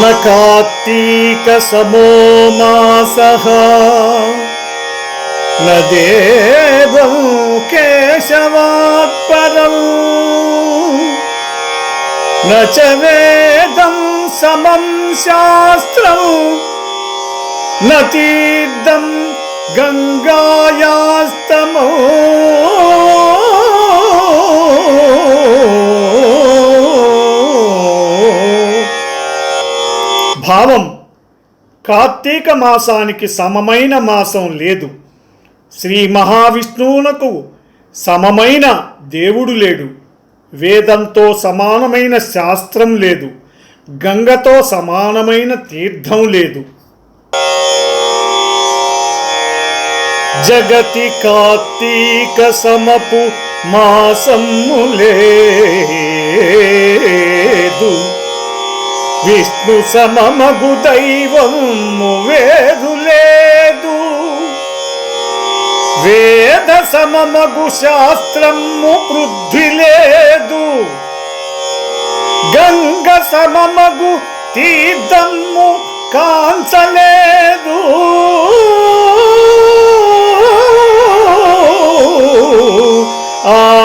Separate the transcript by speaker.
Speaker 1: न कार्तीकसमो मासः न देवं केशवात् परम् न च वेदं समं शास्त्रम् न तीर्थं गङ्गायास्तमो భావం కార్తీక మాసానికి సమమైన మాసం లేదు. శ్రీ మహావిష్ణువునకు సమమైన దేవుడు లేడు. వేదంతో సమానమైన శాస్త్రం లేదు. గంగతో సమానమైన తీర్థం లేదు. జగతి కార్తీక సమపు మాసము విష్ణు సమమగు దైవము వేరు లేదు. వేద సమమగు శాస్త్రము వృద్ధి లేదు. గంగ సమమగు తీర్థము కాంచలేదు. ఆ